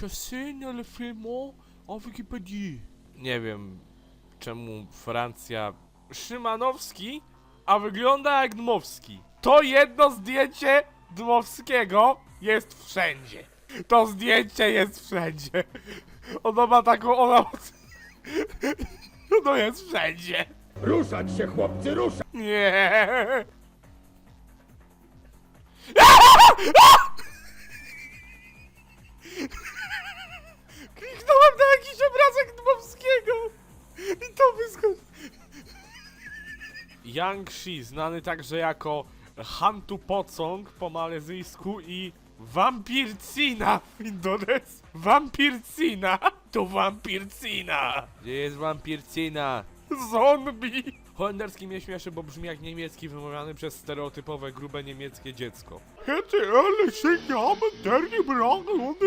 chassé le film en Wikipedii. Nie wiem, czemu Francja... Szymanowski, a wygląda jak Dmowski. To jedno zdjęcie Dmowskiego jest wszędzie. To zdjęcie jest wszędzie. Ono ma taką... Ono... Ono jest wszędzie. Ruszać się, chłopcy, ruszać! Nie. Yang Shi, znany także jako Hantu Pocong po malezyjsku i Vampircina w Indonezji. Vampircina! To Vampircina! Gdzie jest Vampircina? Zombie! Holenderski mnie śmieszy, bo brzmi jak niemiecki wymawiany przez stereotypowe, grube niemieckie dziecko. Hätte alle sich Namen der gebracht und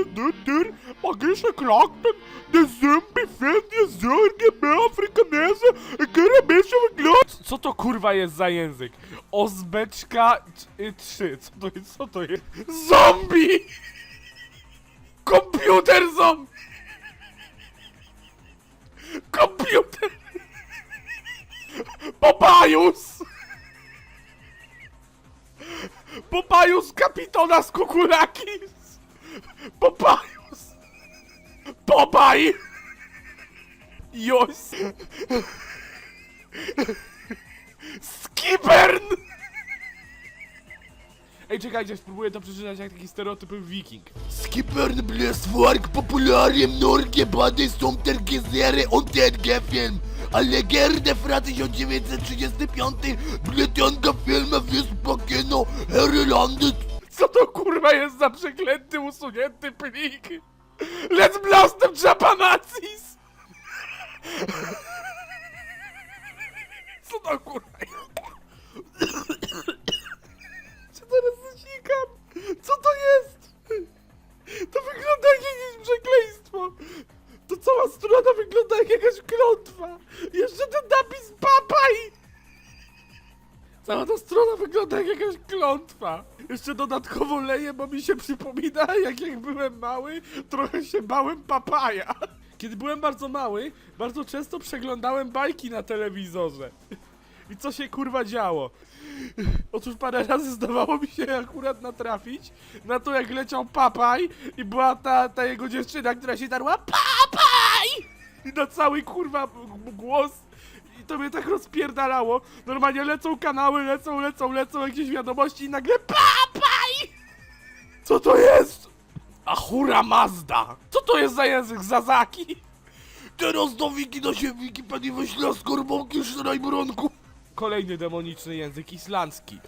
der magische Krakten der Zombie fände Sorge Afrikanese Karabesza wygląd. Co to kurwa jest za język? Ozbeczka 3. Co to jest? Co to jest? Zombie! Komputer zombie! Komputer! Popajus! Popajus kapitona z Kukulakis! Popajus! Popaj! Jos! Skibern! Ej, czekajcie, spróbuję to przeczytać jak taki stereotypowy wiking. Skippern blev svark populær i Norge både som TV-film. A legende fra 1935 ble denne filmen vist på kino landet. Co to kurwa jest za przeklęty, usunięty plik? Let's blast them Japanazis! Co to kurwa jest? Co teraz zasikam? Co to jest? To wygląda jak jakieś przekleństwo! To cała strona wygląda jak jakaś klątwa! Jeszcze ten napis papaj! Cała ta strona wygląda jak jakaś klątwa. Jeszcze dodatkowo leję, bo mi się przypomina, jak jak byłem mały, trochę się bałem papaja. Kiedy byłem bardzo mały, bardzo często przeglądałem bajki na telewizorze. I co się kurwa działo? Otóż parę razy zdawało mi się akurat natrafić na to, jak leciał papaj i była ta, ta jego dziewczyna, która się darła papaj! I na cały kurwa głos i to mnie tak rozpierdalało. Normalnie lecą kanały, lecą, lecą, lecą jakieś wiadomości i nagle papaj! Co to jest? Ahura Mazda! Co to jest za język Zazaki? Teraz do wiki na się Wikipedii wyśle skorbonki Szrajbronku. Kolejny demoniczny język islandzki.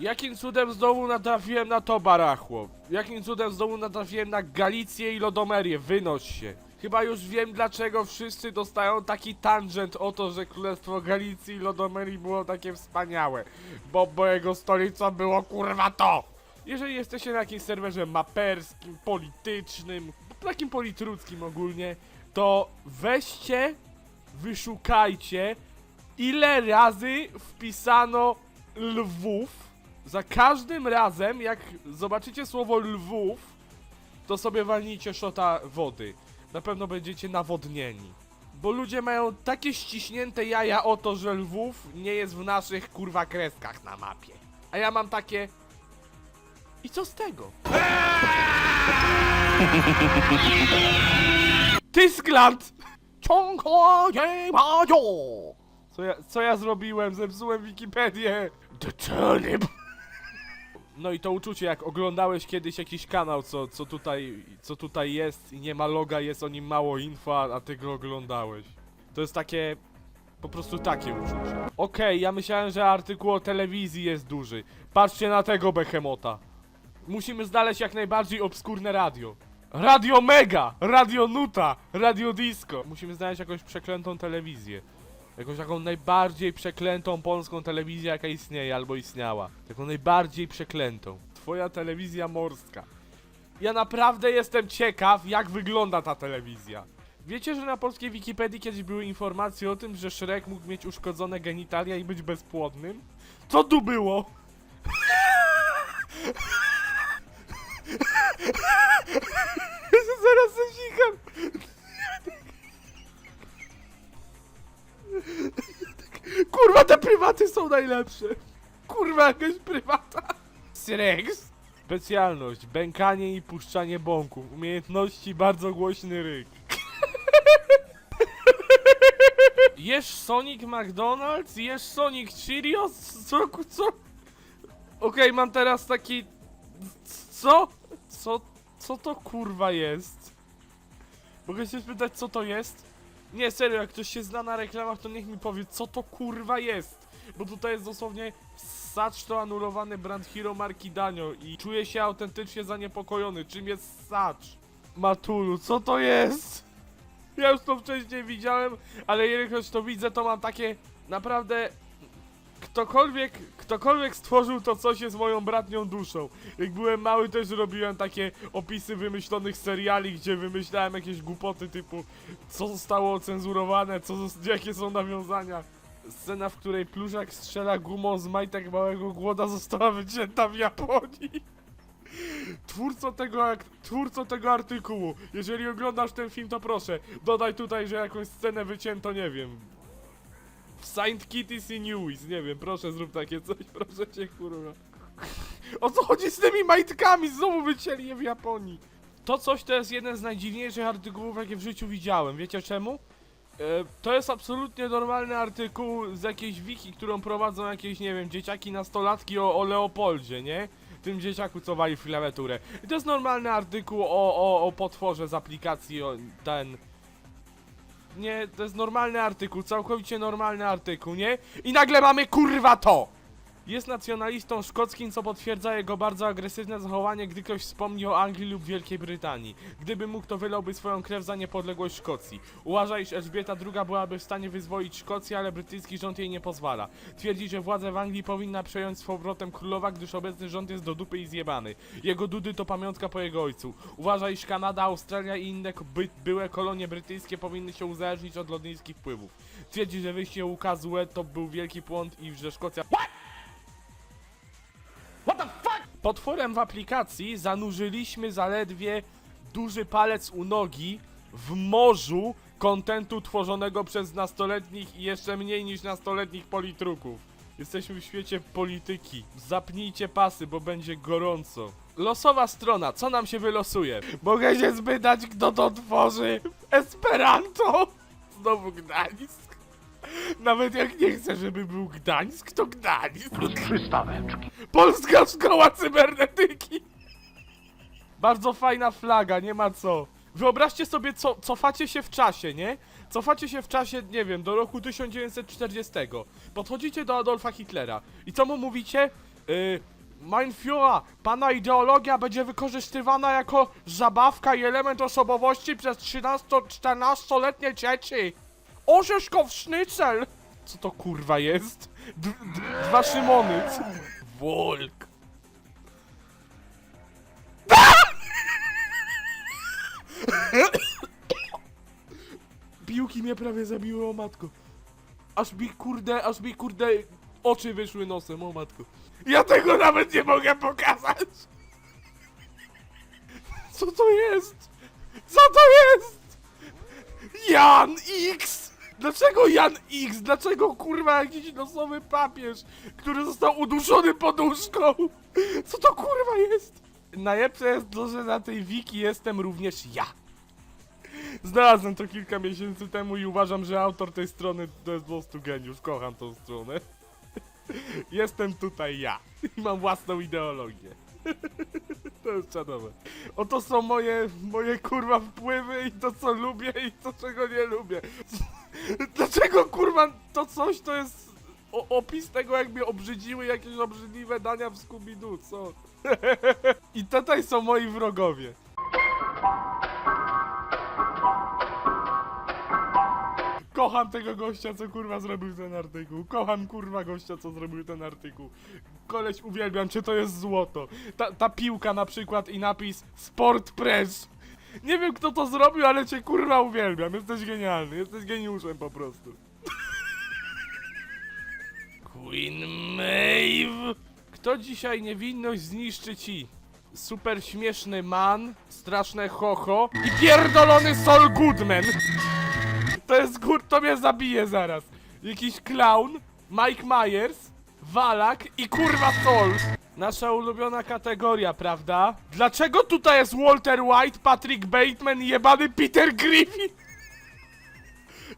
Jakim cudem znowu natrafiłem na to barachło? Jakim cudem znowu natrafiłem na Galicję i Lodomerię? Wynoś się. Chyba już wiem dlaczego wszyscy dostają taki tangent o to, że Królestwo Galicji i Lodomerii było takie wspaniałe. Bo, bo jego stolicą było kurwa to! Jeżeli jesteście na jakimś serwerze maperskim, politycznym, takim politruckim ogólnie, to weźcie, wyszukajcie ile razy wpisano Lwów. Za każdym razem, jak zobaczycie słowo Lwów, to sobie walnijcie szota wody. Na pewno będziecie nawodnieni. Bo ludzie mają takie ściśnięte jaja o to, że Lwów nie jest w naszych kurwa kreskach na mapie. A ja mam takie... I co z tego? Tyskland! Nie mają! Co ja, co ja zrobiłem? Zepsułem Wikipedię! The turnip! No i to uczucie, jak oglądałeś kiedyś jakiś kanał, co, co, tutaj, co tutaj jest i nie ma loga, jest o nim mało info, a a ty go oglądałeś. To jest takie... Po prostu takie uczucie. Okej, ja myślałem, że artykuł o telewizji jest duży. Patrzcie na tego behemota. Musimy znaleźć jak najbardziej obskurne radio. Radio Mega! Radio Nuta! Radio Disco! Musimy znaleźć jakąś przeklętą telewizję. Jakąś taką najbardziej przeklętą polską telewizję, jaka istnieje albo istniała. Taką najbardziej przeklętą. Twoja telewizja morska. Ja naprawdę jestem ciekaw, jak wygląda ta telewizja. Wiecie, że na polskiej Wikipedii kiedyś były informacje o tym, że Shrek mógł mieć uszkodzone genitalia i być bezpłodnym? Co tu było? Zaraz zasikam. Kurwa, te prywaty są najlepsze. Kurwa, jakaś prywata. Srex. Specjalność, bękanie i puszczanie bąków. Umiejętności, bardzo głośny ryk. Jesz Sonic McDonald's? Jesz Sonic Cheerios? Co? Co? Okej, mam teraz taki... Co? Co? Co to kurwa jest? Mogę się spytać, co to jest? Nie, serio, jak ktoś się zna na reklamach, to niech mi powie, co to kurwa jest. Bo tutaj jest dosłownie Sacz to anulowany brand Hero marki Danio i czuję się autentycznie zaniepokojony. Czym jest Sacz? Matulu, co to jest? Ja już to wcześniej widziałem, ale jelikoś to widzę, to mam takie naprawdę... Ktokolwiek, ktokolwiek stworzył to coś jest moją bratnią duszą. Jak byłem mały też robiłem takie opisy wymyślonych seriali, gdzie wymyślałem jakieś głupoty typu co zostało ocenzurowane, co, jakie są nawiązania. Scena, w której pluszak strzela gumą z majtek małego głoda została wycięta w Japonii. Twórco tego, twórco tego artykułu, jeżeli oglądasz ten film, to proszę, dodaj tutaj, że jakąś scenę wycięto, nie wiem. Saint Kitties i Newies, nie wiem, proszę zrób takie coś, proszę cię, kurwa. O co chodzi z tymi majtkami? Znowu wycięli je w Japonii. To coś to jest jeden z najdziwniejszych artykułów, jakie w życiu widziałem. Wiecie czemu? E, to jest absolutnie normalny artykuł z jakiejś wiki, którą prowadzą jakieś, nie wiem, dzieciaki nastolatki o, o Leopoldzie, nie? Tym dzieciaku, co wali w klawiaturę. I to jest normalny artykuł o, o, o potworze z aplikacji, o, ten... Nie, to jest normalny artykuł, całkowicie normalny artykuł, nie? I nagle mamy kurwa to! Jest nacjonalistą szkockim, co potwierdza jego bardzo agresywne zachowanie, gdy ktoś wspomni o Anglii lub Wielkiej Brytanii. Gdyby mógł, to wylałby swoją krew za niepodległość Szkocji. Uważa, iż Elżbieta II byłaby w stanie wyzwolić Szkocję, ale brytyjski rząd jej nie pozwala. Twierdzi, że władzę w Anglii powinna przejąć z powrotem królowa, gdyż obecny rząd jest do dupy i zjebany. Jego dudy to pamiątka po jego ojcu. Uważa, iż Kanada, Australia i inne by byłe kolonie brytyjskie powinny się uzależnić od londyńskich wpływów. Twierdzi, że wyjście ukazu UE to był wielki błąd i że Szkocja Potworem w aplikacji zanurzyliśmy zaledwie duży palec u nogi w morzu kontentu tworzonego przez nastoletnich i jeszcze mniej niż nastoletnich politruków. Jesteśmy w świecie polityki. Zapnijcie pasy, bo będzie gorąco. Losowa strona, co nam się wylosuje? Mogę się spytać, kto to tworzy? Esperanto? Znowu Gdańsk. Nawet jak nie chcę, żeby był Gdańsk, to Gdańsk. Polska Szkoła Cybernetyki! Bardzo fajna flaga, nie ma co. Wyobraźcie sobie, co, cofacie się w czasie, nie? Cofacie się w czasie, nie wiem, do roku 1940. Podchodzicie do Adolfa Hitlera. I co mu mówicie? Yy, Mein Führer, pana ideologia będzie wykorzystywana jako zabawka i element osobowości przez 13-14-letnie dzieci. Orzeszkow sznycel! Co to kurwa jest? D dwa Szymony. Wolk. Piłki mnie prawie zabiły, o matko. Aż mi kurde, aż mi kurde oczy wyszły nosem, o matko. Ja tego nawet nie mogę pokazać! Co to jest? Co to jest? Jan X! Dlaczego Jan X? Dlaczego kurwa jakiś losowy papież, który został uduszony poduszką? Co to kurwa jest? Najlepsze jest to, że na tej wiki jestem również ja. Znalazłem to kilka miesięcy temu i uważam, że autor tej strony to jest po prostu geniusz. Kocham tą stronę. Jestem tutaj ja. I mam własną ideologię. To jest czadowe. Oto są moje, moje kurwa wpływy i to co lubię i to czego nie lubię. Dlaczego kurwa to coś to jest o, opis tego jak mnie obrzydziły jakieś obrzydliwe dania w Scooby-Doo, co? I tutaj są moi wrogowie. Kocham tego gościa, co kurwa zrobił ten artykuł. Kocham kurwa gościa, co zrobił ten artykuł. Koleś uwielbiam cię, to jest złoto. Ta, ta piłka na przykład i napis Sport Press. Nie wiem kto to zrobił, ale cię kurwa uwielbiam. Jesteś genialny, jesteś geniuszem po prostu. Queen Maeve. Kto dzisiaj niewinność zniszczy ci? Super śmieszny man, straszne chocho i pierdolony Sol Goodman. To jest kur... to mnie zabije zaraz. Jakiś clown, Mike Myers, Walak i kurwa Sol. Nasza ulubiona kategoria, prawda? Dlaczego tutaj jest Walter White, Patrick Bateman i jebany Peter Griffin?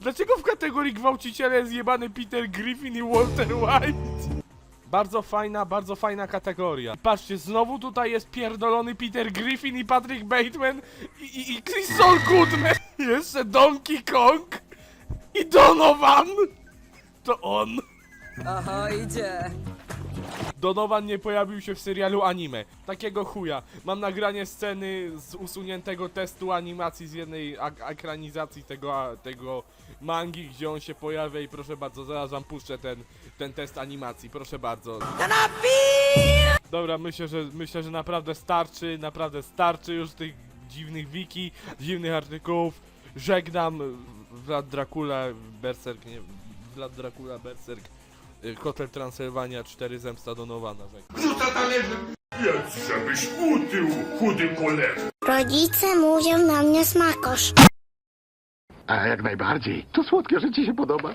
Dlaczego w kategorii gwałciciele jest jebany Peter Griffin i Walter White? Bardzo fajna, bardzo fajna kategoria. I Patrzcie, znowu tutaj jest pierdolony Peter Griffin i Patrick Bateman i, i, i Chris Saul Goodman. Jeszcze Donkey Kong i Donovan. To on. Oho, idzie. Donovan nie pojawił się w serialu anime. Takiego chuja. Mam nagranie sceny z usuniętego testu animacji z jednej ekranizacji tego, tego mangi, gdzie on się pojawia i proszę bardzo, zaraz wam puszczę ten, ten test animacji, proszę bardzo. Dobra, myślę, że myślę, że naprawdę starczy, naprawdę starczy już tych dziwnych wiki, dziwnych artykułów. Żegnam Vlad Dracula, Berserk, nie, Vlad Dracula, Berserk, y, Hotel Transylwania 4 Zemsta Donowana. Żegnam. Rzuca talerzem. Jedz, żebyś utył, chudy kolego. Rodzice mówią na mnie smakosz. A jak najbardziej. To słodkie, że ci się podoba.